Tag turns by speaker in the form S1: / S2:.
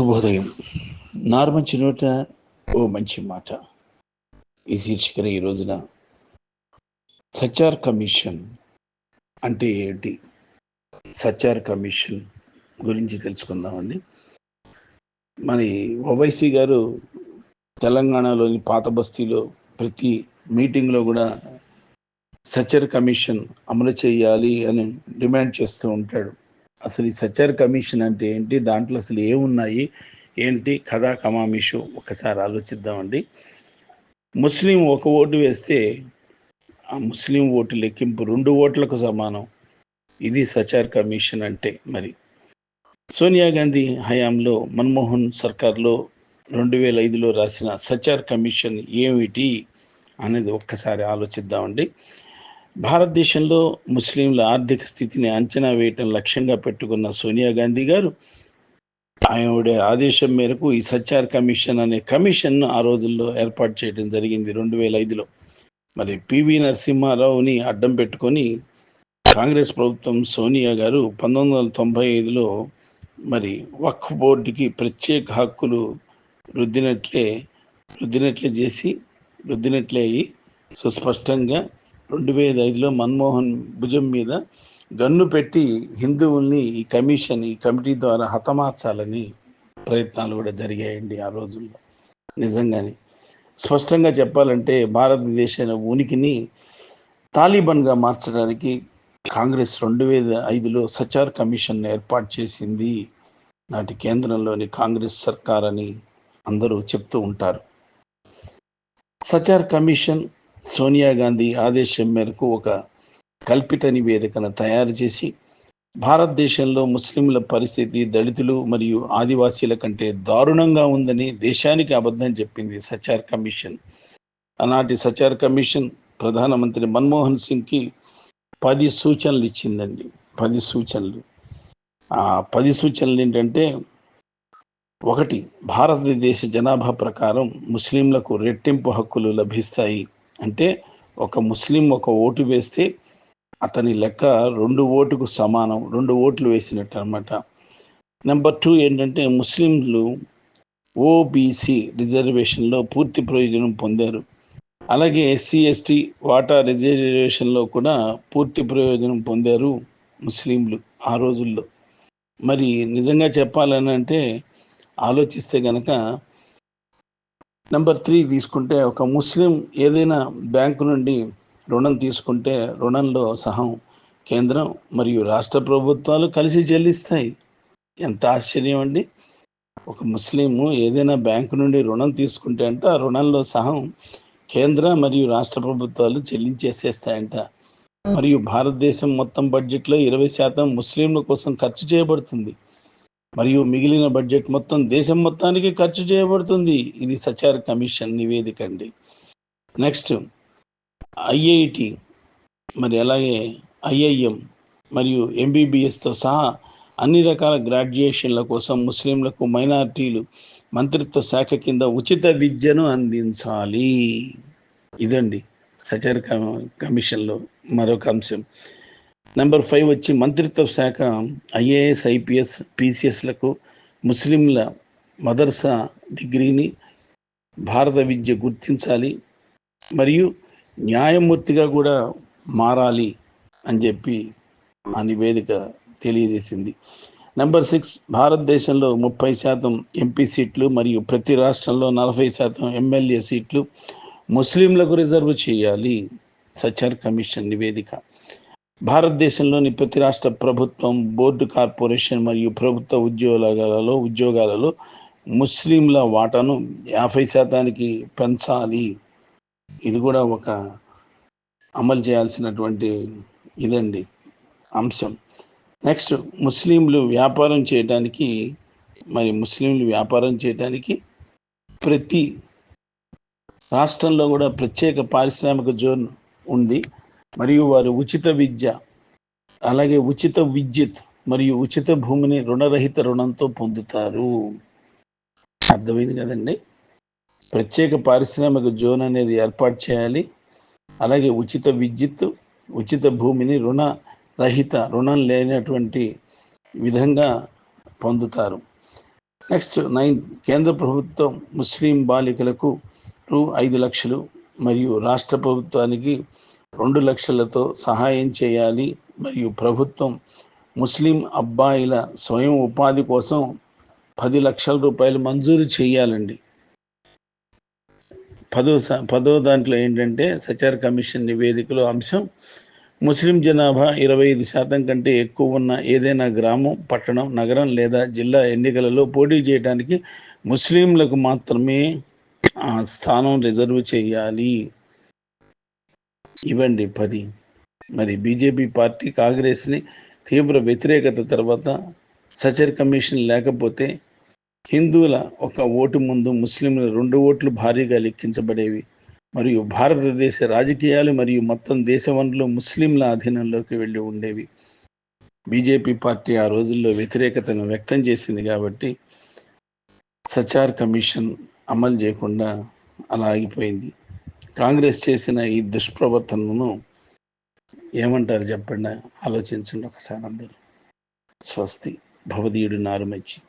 S1: శుభోదయం. నార్మంచి నోట ఓ మంచి మాట. ఈ శీర్షికన ఈ రోజున సచార్ కమిషన్ అంటే ఏంటి? సచార్ కమిషన్ గురించి తెలుసుకుందామండి. మరి ఓవైసీ గారు తెలంగాణలోని పాత బస్తీలో ప్రతి మీటింగ్లో కూడా సచర్ కమిషన్ అమలు చేయాలి అని డిమాండ్ చేస్తూ ఉంటాడు. అసలు ఈ సచార్ కమిషన్ అంటే ఏంటి? దాంట్లో అసలు ఏమున్నాయి? ఏంటి? కథా కమామిషు ఒకసారి ఆలోచిద్దామండి. ముస్లిం ఒక ఓటు వేస్తే ఆ ముస్లిం ఓటు లెక్కింపు రెండు ఓట్లకు సమానం. ఇది సచార్ కమిషన్ అంటే మరి. సోనియా గాంధీ హయాంలో మన్మోహన్ సర్కార్లో రెండు వేల ఐదులో రాసిన సచార్ కమిషన్ ఏమిటి? అనేది ఒక్కసారి ఆలోచిద్దామండి. భారతదేశంలో ముస్లింల ఆర్థిక స్థితిని అంచనా వేయటం లక్ష్యంగా పెట్టుకున్న సోనియా గాంధీ గారు ఆవిడ ఆదేశం మేరకు ఈ సచ్చార్ కమిషన్ అనే కమిషన్ను ఆ రోజుల్లో ఏర్పాటు చేయడం జరిగింది రెండు వేల ఐదులో మరి పివి నరసింహారావుని అడ్డం పెట్టుకొని కాంగ్రెస్ ప్రభుత్వం సోనియా గారు పంతొమ్మిది వందల తొంభై ఐదులో మరి వక్ఫ్ బోర్డుకి ప్రత్యేక హక్కులు రుద్దినట్లే రుద్దినట్లే చేసి రుద్దినట్లే అయ్యి సుస్పష్టంగా రెండు వేల ఐదులో మన్మోహన్ భుజం మీద గన్ను పెట్టి హిందువుల్ని ఈ కమిషన్ ఈ కమిటీ ద్వారా హతమార్చాలని ప్రయత్నాలు కూడా జరిగాయండి ఆ రోజుల్లో. నిజంగానే. స్పష్టంగా చెప్పాలంటే భారతదేశ ఉనికిని తాలిబాన్గా మార్చడానికి కాంగ్రెస్ రెండు వేల ఐదులో సచార్ కమిషన్ ఏర్పాటు చేసింది. నాటి కేంద్రంలోని కాంగ్రెస్ సర్కార్ అని అందరూ చెప్తూ ఉంటారు. సచార్ కమిషన్ సోనియా గాంధీ ఆదేశం మేరకు ఒక కల్పిత నివేదికను తయారు చేసి భారతదేశంలో ముస్లింల పరిస్థితి దళితులు మరియు ఆదివాసీల కంటే దారుణంగా ఉందని దేశానికి అబద్ధం చెప్పింది సచార్ కమిషన్. ఆనాటి సచార్ కమిషన్ ప్రధానమంత్రి మన్మోహన్ సింగ్కి పది సూచనలు ఇచ్చిందండి. పది సూచనలు. ఆ పది సూచనలు ఏంటంటే ఒకటి భారతదేశ జనాభా ప్రకారం ముస్లింలకు రెట్టింపు హక్కులు లభిస్తాయి. అంటే ఒక ముస్లిం ఒక ఓటు వేస్తే అతని లెక్క రెండు ఓటుకు సమానం రెండు ఓట్లు వేసినట్టు అనమాట నెంబర్ టూ ఏంటంటే ముస్లింలు ఓబీసీ రిజర్వేషన్లో పూర్తి ప్రయోజనం పొందారు. అలాగే ఎస్సీ ఎస్టీ వాటా రిజర్వేషన్లో కూడా పూర్తి ప్రయోజనం పొందారు ముస్లింలు ఆ రోజుల్లో. మరి నిజంగా చెప్పాలని అంటే ఆలోచిస్తే కనుక నెంబర్ త్రీ తీసుకుంటే ఒక ముస్లిం ఏదైనా బ్యాంకు నుండి రుణం తీసుకుంటే రుణంలో సహం కేంద్రం మరియు రాష్ట్ర ప్రభుత్వాలు కలిసి చెల్లిస్తాయి. ఎంత ఆశ్చర్యం అండి. ఒక ముస్లిము ఏదైనా బ్యాంకు నుండి రుణం తీసుకుంటే అంట ఆ రుణంలో సహం కేంద్ర మరియు రాష్ట్ర ప్రభుత్వాలు చెల్లించేసేస్తాయంట. మరియు భారతదేశం మొత్తం బడ్జెట్లో ఇరవై శాతం ముస్లింల కోసం ఖర్చు చేయబడుతుంది. మరియు మిగిలిన బడ్జెట్ మొత్తం దేశం మొత్తానికి ఖర్చు చేయబడుతుంది. ఇది సచార్ కమిషన్ నివేదిక అండి. నెక్స్ట్ ఐఐటి మరి అలాగే ఐఐఎం మరియు ఎంబీబీఎస్తో సహా అన్ని రకాల గ్రాడ్యుయేషన్ల కోసం ముస్లింలకు మైనారిటీలు మంత్రిత్వ శాఖ కింద ఉచిత విద్యను అందించాలి. ఇదండి సచార్ కమిషన్లో మరొక అంశం. నెంబర్ ఫైవ్ వచ్చి మంత్రిత్వ శాఖ ఐఏఎస్ ఐపీఎస్ పీసీఎస్లకు ముస్లింల మదర్సా డిగ్రీని భారత విద్య గుర్తించాలి మరియు న్యాయమూర్తిగా కూడా మారాలి అని చెప్పి ఆ నివేదిక తెలియజేసింది. నెంబర్ సిక్స్ భారతదేశంలో ముప్పై శాతం ఎంపీ సీట్లు మరియు ప్రతి రాష్ట్రంలో నలభై శాతం ఎమ్మెల్యే సీట్లు ముస్లింలకు రిజర్వ్ చేయాలి సచార్ కమిషన్ నివేదిక. భారతదేశంలోని ప్రతి రాష్ట్ర ప్రభుత్వం బోర్డు కార్పొరేషన్ మరియు ప్రభుత్వ ఉద్యోగాలలో ఉద్యోగాలలో ముస్లింల వాటాను యాభై శాతానికి పెంచాలి. ఇది కూడా ఒక అమలు చేయాల్సినటువంటి ఇదండి అంశం. నెక్స్ట్ ముస్లింలు వ్యాపారం చేయడానికి మరి ముస్లింలు వ్యాపారం చేయడానికి ప్రతి రాష్ట్రంలో కూడా ప్రత్యేక పారిశ్రామిక జోన్ ఉంది. మరియు వారు ఉచిత విద్య అలాగే ఉచిత విద్యుత్ మరియు ఉచిత భూమిని రుణరహిత రుణంతో పొందుతారు. అర్థమైంది కదండి? ప్రత్యేక పారిశ్రామిక జోన్ అనేది ఏర్పాటు చేయాలి. అలాగే ఉచిత విద్యుత్ ఉచిత భూమిని రుణ రహిత రుణం లేనటువంటి విధంగా పొందుతారు. నెక్స్ట్ నైన్ కేంద్ర ప్రభుత్వం ముస్లిం బాలికలకు రూ ఐదు లక్షలు మరియు రాష్ట్ర ప్రభుత్వానికి రెండు లక్షలతో సహాయం చేయాలి. మరియు ప్రభుత్వం ముస్లిం అబ్బాయిల స్వయం ఉపాధి కోసం పది లక్షల రూపాయలు మంజూరు చేయాలండి. పదో పదో దాంట్లో ఏంటంటే సచార్ కమిషన్ నివేదికలో అంశం ముస్లిం జనాభా ఇరవై ఐదు శాతం కంటే ఎక్కువ ఉన్న ఏదైనా గ్రామం పట్టణం నగరం లేదా జిల్లా ఎన్నికలలో పోటీ చేయడానికి ముస్లింలకు మాత్రమే ఆ స్థానం రిజర్వ్ చేయాలి. ఇవ్వండి పది. మరి బీజేపీ పార్టీ కాంగ్రెస్ని తీవ్ర వ్యతిరేకత తర్వాత సచర్ కమిషన్ లేకపోతే హిందువుల ఒక ఓటు ముందు ముస్లింల రెండు ఓట్లు భారీగా లెక్కించబడేవి. మరియు భారతదేశ రాజకీయాలు మరియు మొత్తం దేశ వనరులు ముస్లింల అధీనంలోకి వెళ్ళి ఉండేవి. బీజేపీ పార్టీ ఆ రోజుల్లో వ్యతిరేకతను వ్యక్తం చేసింది కాబట్టి సచార్ కమిషన్ అమలు చేయకుండా అలా ఆగిపోయింది. కాంగ్రెస్ చేసిన ఈ దుష్ప్రవర్తనను ఏమంటారు చెప్పండి? ఆలోచించండి ఒకసారి అందరూ. స్వస్తి. భవదీయుడు నారుమచ్చి